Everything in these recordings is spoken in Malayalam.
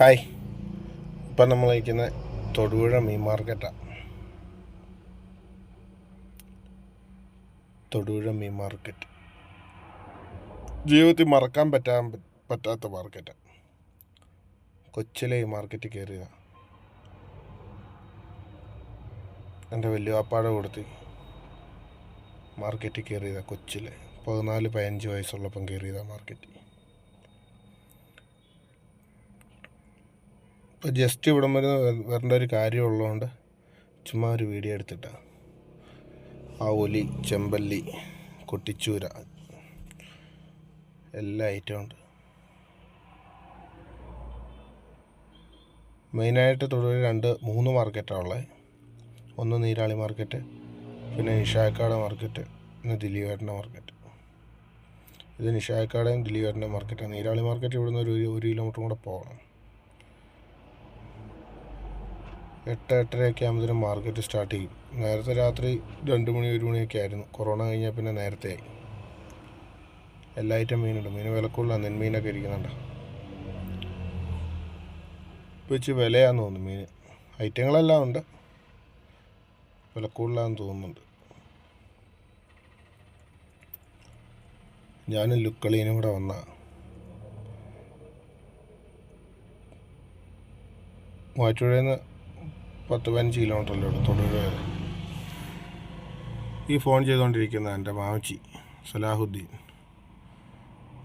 ഹായ്. ഇപ്പം നമ്മൾ ഇരിക്കുന്ന തൊടുപുഴ മീൻ മാർക്കറ്റാണ് തൊടുപുഴ മീൻ മാർക്കറ്റ്. ജീവിതത്തിൽ മറക്കാൻ പറ്റാൻ പറ്റാത്ത മാർക്കറ്റാണ് കൊച്ചിലെ ഈ മാർക്കറ്റ് കയറിയ എന്റെ വലിയവാപ്പാടെ കൊടുത്ത് മാർക്കറ്റിൽ കയറിയതാണ് കൊച്ചിലെ. പതിനാല് പതിനഞ്ച് വയസ്സുള്ളപ്പം കയറിയതാണ് മാർക്കറ്റിൽ. ഇപ്പോൾ ജസ്റ്റ് ഇവിടം വരെ വരേണ്ട ഒരു കാര്യം ഉള്ളതുകൊണ്ട് ചുമ്മാ ഒരു വീഡിയോ എടുത്തിട്ടാണ് ആ ഒലി ചെമ്പല്ലി കൊട്ടിച്ചൂര എല്ലാ ഐറ്റവും ഉണ്ട്. മെയിനായിട്ട് തൊടുപുഴ രണ്ട് മൂന്ന് മാർക്കറ്റാണ് ഉള്ളത് ഒന്ന് നീരാളി മാർക്കറ്റ് പിന്നെ നിഷായക്കാട് മാർക്കറ്റ് പിന്നെ ദിലീപേട്ടന്റെ മാർക്കറ്റ് ഇത് നിഷായക്കാടേയും ദിലീപേട്ടന്റെ മാർക്കറ്റാണ് നീരാളി മാർക്കറ്റ് ഇവിടുന്ന് ഒരു ഒരു കിലോമീറ്റർ കൂടെ പോകണം. എട്ട് എട്ടരയൊക്കെ ആകുമ്പോഴത്തേനും മാർക്കറ്റ് സ്റ്റാർട്ട് ചെയ്യും. നേരത്തെ രാത്രി രണ്ട് മണി ഒരു മണിയൊക്കെ ആയിരുന്നു. കൊറോണ കഴിഞ്ഞാൽ പിന്നെ നേരത്തെ ആയി. എല്ലാ ഐറ്റം മീനുണ്ട്. മീൻ വിലക്കുള്ള നെന്മീനൊക്കെ ഇരിക്കുന്നുണ്ട്. വെച്ച് വിലയാന്ന് തോന്നുന്നു മീൻ ഐറ്റങ്ങളെല്ലാം ഉണ്ട്. വിലക്കൂടുതലാന്ന് തോന്നുന്നുണ്ട്. ഞാനും ലുക്കളീനും കൂടെ വന്ന. മൂവാറ്റുപുഴയിൽ നിന്ന് പത്ത് പതിനഞ്ച് കിലോമീറ്റർ അല്ലേ ഉള്ളൂ തൊടുപുഴ വരെ. ഈ ഫോൺ ചെയ്തുകൊണ്ടിരിക്കുന്ന എന്റെ മാമച്ചി സലാഹുദ്ദീൻ.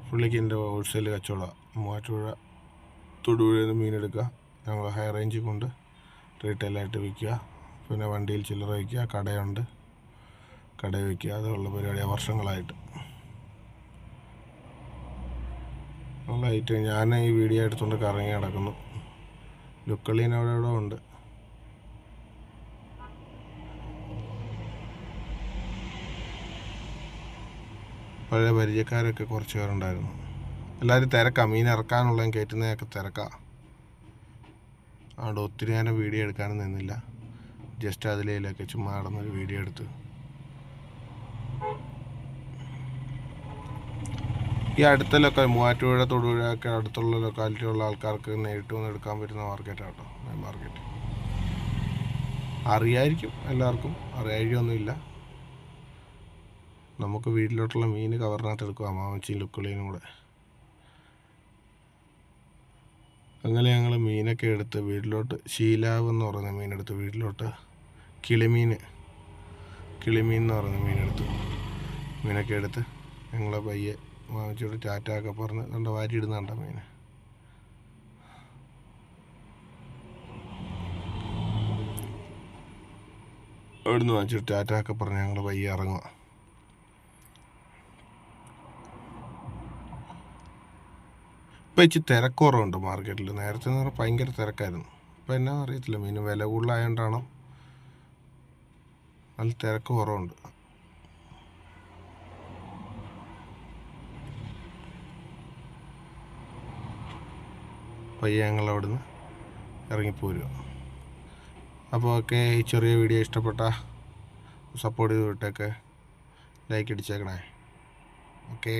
പുള്ളിക്ക് എന്റെ ഹോൾസെയിൽ കച്ചവടം. മൂവാറ്റുപുഴ തൊടുപുഴയിൽ നിന്ന് മീനെടുക്കുക ഞങ്ങൾ ഹൈ റേഞ്ചിൽ കൊണ്ട് റീറ്റെയിലായിട്ട് വിൽക്കുക. പിന്നെ വണ്ടിയിൽ ചില്ലറ വയ്ക്കുക. കടയുണ്ട്. കട വയ്ക്കുക. അതുള്ള പരിപാടിയാണ് വർഷങ്ങളായിട്ട്. ഐറ്റം. ഞാൻ ഈ വീഡിയോ എടുത്തുകൊണ്ട് കറങ്ങി നടക്കുന്നു. ലുക്കളീൻ അവിടെ ഇവിടെ ഉണ്ട്. പഴയ പരിചയക്കാരൊക്കെ കുറച്ച് പേരുണ്ടായിരുന്നു. എല്ലാവരും തിരക്കാം. മീൻ ഇറക്കാനുള്ളതും കയറ്റുന്നതൊക്കെ തിരക്കാം. അതുകൊണ്ട് ഒത്തിരി നേരം വീഡിയോ എടുക്കാനും നിന്നില്ല. ജസ്റ്റ് അതിലേലൊക്കെ ചുമ്മാ നടന്നൊരു വീഡിയോ എടുത്ത്. ഈ അടുത്ത ലൊക്കാൽ മൂവാറ്റുപുഴ തൊടുപുഴ ഒക്കെ അടുത്തുള്ള ലൊക്കാലിറ്റിയുള്ള ആൾക്കാർക്ക് നേരിട്ട് വന്ന് എടുക്കാൻ പറ്റുന്ന മാർക്കറ്റാണ് കേട്ടോ മാർക്കറ്റ്. അറിയായിരിക്കും എല്ലാവർക്കും. അറിയാഴിയൊന്നുമില്ല നമുക്ക് വീട്ടിലോട്ടുള്ള മീൻ കവറിനകത്ത് എടുക്കുക മാമച്ചിയും ലുക്കുളിയും കൂടെ. അങ്ങനെ ഞങ്ങൾ മീനൊക്കെ എടുത്ത് വീട്ടിലോട്ട് ശീലാവ് എന്ന് പറയുന്ന മീനെടുത്ത് വീട്ടിലോട്ട് കിളിമീൻ കിളിമീൻ എന്ന് പറയുന്ന മീനെടുത്ത് മീനൊക്കെ എടുത്ത് ഞങ്ങളെ പയ്യെ വാങ്ങിച്ചോട്ട് ടാറ്റ ഒക്കെ പറഞ്ഞ് കണ്ട വാരി ഇടുന്നുണ്ട മീൻ. അവിടുന്ന് വാങ്ങിച്ചിട്ട് ടാറ്റ ഒക്കെ പറഞ്ഞ് ഞങ്ങൾ പയ്യെ ഇറങ്ങുക. ഇപ്പം ഇച്ചിരി തിരക്കുറവുണ്ട് മാർക്കറ്റിൽ നേരത്തെ എന്ന് പറഞ്ഞാൽ ഭയങ്കര തിരക്കായിരുന്നു. ഇപ്പം എന്നാ അറിയത്തില്ല മീൻ വില കൂടുതലായതുകൊണ്ടാണ് നല്ല തിരക്ക് കുറവുണ്ട് പയ്യെ ഞങ്ങൾ അവിടുന്ന് ഇറങ്ങിപ്പോരുക അപ്പോൾ ഒക്കെ ഈ ചെറിയ വീഡിയോ ഇഷ്ടപ്പെട്ട സപ്പോർട്ട് ചെയ്ത് വിട്ടൊക്കെ. ലൈക്ക് അടിച്ചേക്കണേ. ഓക്കേ.